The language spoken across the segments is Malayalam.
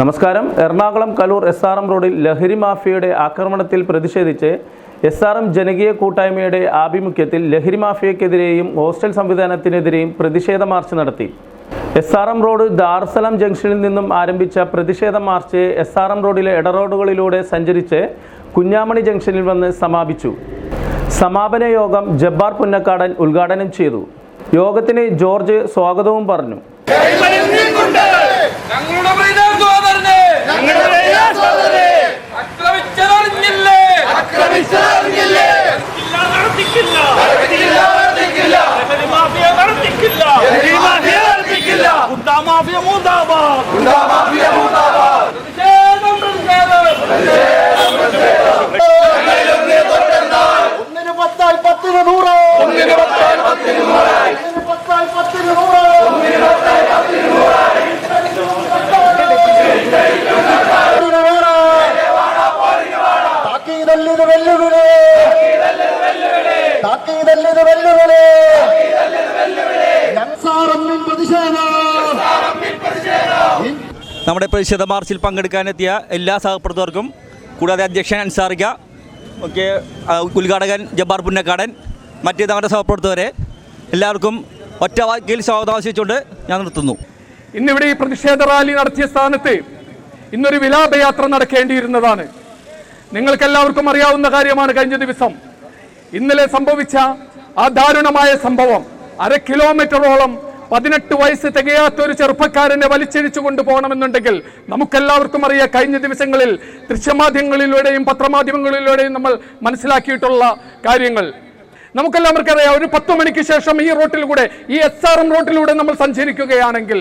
നമസ്കാരം. Ernakulam Kaloor S R M റോഡിൽ ലഹരി മാഫിയയുടെ ആക്രമണത്തിൽ പ്രതിഷേധിച്ച് എസ് ആർ എം ജനകീയ കൂട്ടായ്മയുടെ ആഭിമുഖ്യത്തിൽ ലഹരി മാഫിയക്കെതിരെയും ഹോസ്റ്റൽ സംവിധാനത്തിനെതിരെയും പ്രതിഷേധ മാർച്ച് നടത്തി. S R M road Darussalam ജംഗ്ഷനിൽ നിന്നും ആരംഭിച്ച പ്രതിഷേധ മാർച്ച് എസ് ആർ എം റോഡിലെ ഇടറോഡുകളിലൂടെ സഞ്ചരിച്ച് കുഞ്ഞാമണി ജംഗ്ഷനിൽ വന്ന് സമാപിച്ചു. സമാപന യോഗം ജബ്ബാർ പുന്നക്കാടൻ ഉദ്ഘാടനം ചെയ്തു. യോഗത്തിന് ജോർജ് സ്വാഗതവും പറഞ്ഞു ഞങ്ങളുടെ പ്രിയ സഹോദരനെ ആക്രമിച്ചതറിഞ്ഞില്ലേ ആക്രമിച്ചതറിഞ്ഞില്ലേ? നടത്തിക്കില്ല നടത്തിക്കില്ല. ലഹരി മാഫിയ നടത്തിക്കില്ല ലഹരി മാഫിയ നടത്തിക്കില്ല. ഗുണ്ടാ മാഫിയ മാഫിയ മൂന്നാമത്. പ്രതിഷേധം പ്രതിഷേധം ഒന്നിന് പത്താൽ പത്തിന് നൂറ് ഒന്നിന് പത്താൽ പത്തിന് നൂറായി. ഒന്നിന് പത്താൽ പത്തിന് നൂറ്. താക്കീതല്ലിത് വെല്ലുവിളി താക്കീതല്ലിത് വെല്ലുവിളി ഞങ്ങസാറമ്മിൻ പ്രതിഷേധം നമ്മുടെ പ്രതിഷേധ മാർച്ചിൽ പങ്കെടുക്കാനെത്തിയ എല്ലാ സഹപ്രവർത്തകർക്കും കൂടാതെ അധ്യക്ഷൻ അൻസാറിക ഒക്കെ ഉദ്ഘാടകൻ ജബ്ബാർ പുന്നക്കാടൻ മറ്റ് നമ്മുടെ സഹപ്രവർത്തകരെ എല്ലാവർക്കും ഒറ്റ വാക്കിൽ സ്വാഗതം ആശിച്ചുകൊണ്ട് ഞാൻ നിർത്തുന്നു. ഇന്നിവിടെ ഈ പ്രതിഷേധ റാലി നടത്തിയ സ്ഥാനത്ത് ഇന്നൊരു വിലാപയാത്ര നടക്കേണ്ടിയിരുന്നതാണ്. നിങ്ങൾക്കെല്ലാവർക്കും അറിയാവുന്ന കാര്യമാണ് കഴിഞ്ഞ ദിവസം. ഇന്നലെ സംഭവിച്ച ആ ദാരുണമായ സംഭവം. അര കിലോമീറ്ററോളം പതിനെട്ട് വയസ്സ് തികയാത്ത ഒരു ചെറുപ്പക്കാരനെ വലിച്ചിഴിച്ചു കൊണ്ടുപോകണമെന്നുണ്ടെങ്കിൽ നമുക്കെല്ലാവർക്കും അറിയാം കഴിഞ്ഞ ദിവസങ്ങളിൽ ദൃശ്യമാധ്യമങ്ങളിലൂടെയും പത്രമാധ്യമങ്ങളിലൂടെയും നമ്മൾ മനസ്സിലാക്കിയിട്ടുള്ള കാര്യങ്ങൾ. നമുക്കെല്ലാവർക്കും അറിയാം ഒരു പത്ത് മണിക്ക് ശേഷം ഈ റോട്ടിലൂടെ ഈ എസ് ആർ എം റോട്ടിലൂടെ നമ്മൾ സഞ്ചരിക്കുകയാണെങ്കിൽ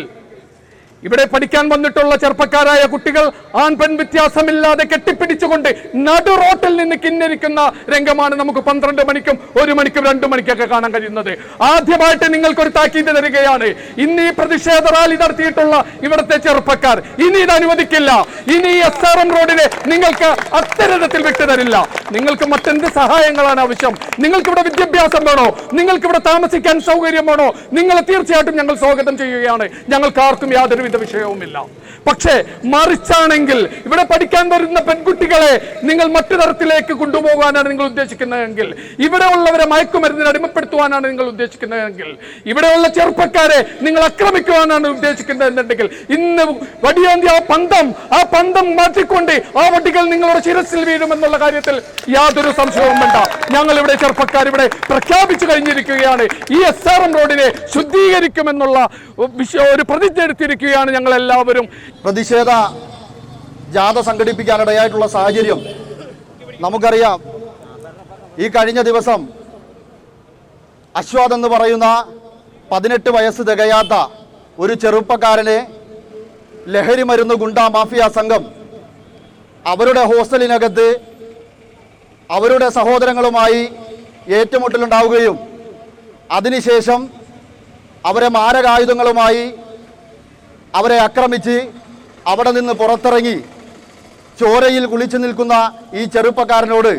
ഇവിടെ പഠിക്കാൻ വന്നിട്ടുള്ള ചെറുപ്പക്കാരായ കുട്ടികൾ ആൺ പെൺ വ്യത്യാസമില്ലാതെ കെട്ടിപ്പിടിച്ചുകൊണ്ട് നടു റോട്ടിൽ നിന്ന് കിന്നരിക്കുന്ന രംഗമാണ് നമുക്ക് പന്ത്രണ്ട് മണിക്കും ഒരു മണിക്കും രണ്ടു മണിക്കൊക്കെ കാണാൻ കഴിയുന്നത്. ആദ്യമായിട്ട് നിങ്ങൾക്കൊരു താക്കീത് തരികയാണ്. ഇന്ന് ഈ പ്രതിഷേധ റാലി നടത്തിയിട്ടുള്ള ഇവിടുത്തെ ചെറുപ്പക്കാർ. ഇനി ഇത് അനുവദിക്കില്ല. ഇനി എസ് ആർ എം റോഡിനെ നിങ്ങൾക്ക് അത്തരത്തിൽ വിട്ടുതരില്ല നിങ്ങൾക്ക് മറ്റെന്ത് സഹായങ്ങളാണ് ആവശ്യം? നിങ്ങൾക്ക് ഇവിടെ വിദ്യാഭ്യാസം വേണോ? നിങ്ങൾക്ക് ഇവിടെ താമസിക്കാൻ സൗകര്യം വേണോ? നിങ്ങളെ തീർച്ചയായിട്ടും ഞങ്ങൾ സ്വാഗതം ചെയ്യുകയാണ്. ഞങ്ങൾക്ക് ആർക്കും യാതൊരുവിധ വിഷയവുമില്ല. പക്ഷേ മറിച്ചാണെങ്കിൽ ഇവിടെ പഠിക്കാൻ വരുന്ന പെൺകുട്ടികളെ നിങ്ങൾ മറ്റു തരത്തിലേക്ക് കൊണ്ടുപോകാനാണ് നിങ്ങൾ ഉദ്ദേശിക്കുന്നതെങ്കിൽ ഇവിടെ ഉള്ളവരെ മയക്കുമരുന്നിന് അടിമപ്പെടുത്തുവാനാണ് നിങ്ങൾ ഉദ്ദേശിക്കുന്നതെങ്കിൽ ഇവിടെയുള്ള ചെറുപ്പക്കാരെ നിങ്ങൾ ആക്രമിക്കുവാനാണ് ഉദ്ദേശിക്കുന്നതെന്നുണ്ടെങ്കിൽ ഇന്ന് വടിയാന്തി ആ പന്തം ആ പന്തം മാറ്റിക്കൊണ്ട് ആ വടികൾ നിങ്ങളുടെ ശിരസിൽ വീഴുമെന്നുള്ള കാര്യത്തിൽ യാതൊരു സംശയവും വേണ്ട. ഞങ്ങൾ ഇവിടെ ചെറുപ്പക്കാർ ഇവിടെ പ്രഖ്യാപിച്ചു കഴിഞ്ഞിരിക്കുകയാണ്. ഈ എസ് ആർ എം റോഡിനെ ശുദ്ധീകരിക്കുമെന്നുള്ള ഒരു പ്രതിജ്ഞ എടുത്തിരിക്കുകയാണ് ഞങ്ങൾ എല്ലാവരും പ്രതിഷേധ ജാഥ സംഘടിപ്പിക്കാനിടയായിട്ടുള്ള സാഹചര്യം നമുക്കറിയാം. ഈ കഴിഞ്ഞ ദിവസം അശ്വാദ് എന്ന് പറയുന്ന പതിനെട്ട് വയസ്സ് തികയാത്ത ഒരു ചെറുപ്പക്കാരനെ ലഹരി മരുന്ന് ഗുണ്ട മാഫിയ സംഘം അവരുടെ ഹോസ്റ്റലിനകത്ത് അവരുടെ സഹോദരങ്ങളുമായി ഏറ്റുമുട്ടലുണ്ടാവുകയും അതിനുശേഷം അവരെ മാരകായുധങ്ങളുമായി അവരെ ആക്രമിച്ച് അവിടെ നിന്ന് പുറത്തിറങ്ങി ചോരയിൽ കുളിച്ചു നിൽക്കുന്ന ഈ ചെറുപ്പക്കാരനോട്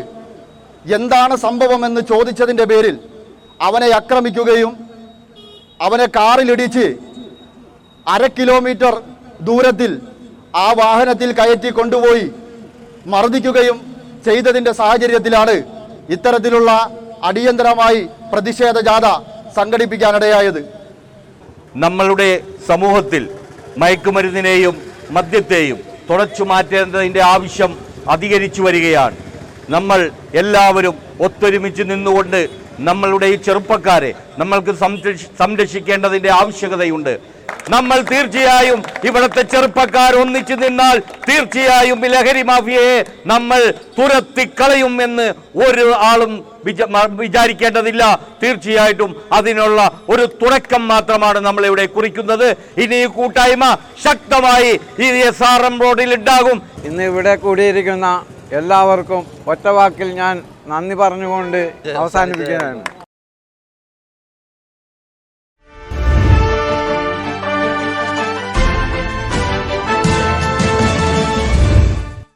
എന്താണ് സംഭവമെന്ന് ചോദിച്ചതിന്റെ പേരിൽ അവനെ ആക്രമിക്കുകയും അവനെ കാറിലിടിച്ച് അര കിലോമീറ്റർ ദൂരത്തിൽ ആ വാഹനത്തിൽ കയറ്റി കൊണ്ടുപോയി മർദ്ദിക്കുകയും ചെയ്തതിന്റെ സാഹചര്യത്തിലാണ് ഇത്തരത്തിലുള്ള അടിയന്തരമായി പ്രതിഷേധ ജാഥ സംഘടിപ്പിക്കാനിടയായത്. നമ്മളുടെ സമൂഹത്തിൽ മയക്കുമരുന്നിനെയും മദ്യത്തെയും തുടച്ചു മാറ്റേണ്ടതിന്റെ ആവശ്യം അധികരിച്ചു വരികയാണ്. നമ്മൾ എല്ലാവരും ഒത്തൊരുമിച്ച് നിന്നുകൊണ്ട് നമ്മളുടെ ഈ ചെറുപ്പക്കാരെ നമ്മൾക്ക് സംരക്ഷ- സംരക്ഷിക്കേണ്ടതിന്റെ ആവശ്യകതയുണ്ട്. നമ്മൾ തീർച്ചയായും ഇവിടുത്തെ ചെറുപ്പക്കാർ ഒന്നിച്ചു നിന്നാൽ തീർച്ചയായും ലഹരി മാഫിയയെ നമ്മൾ തുരത്തിക്കളയും എന്ന് ഒരു ആളും വിചാരിക്കേണ്ടതില്ല. തീർച്ചയായിട്ടും അതിനുള്ള ഒരു തുടക്കം മാത്രമാണ് നമ്മൾ ഇവിടെ കുറിക്കുന്നത്. ഇനി ഈ കൂട്ടായ്മ ശക്തമായി ഈ എസ് ആർ എം റോഡിൽ ഉണ്ടാകും. ഇന്ന് ഇവിടെ കൂടിയിരിക്കുന്ന എല്ലാവർക്കും ഒറ്റവാക്കിൽ ഞാൻ നന്ദി പറഞ്ഞുകൊണ്ട് അവസാനിപ്പിക്കുകയാണ്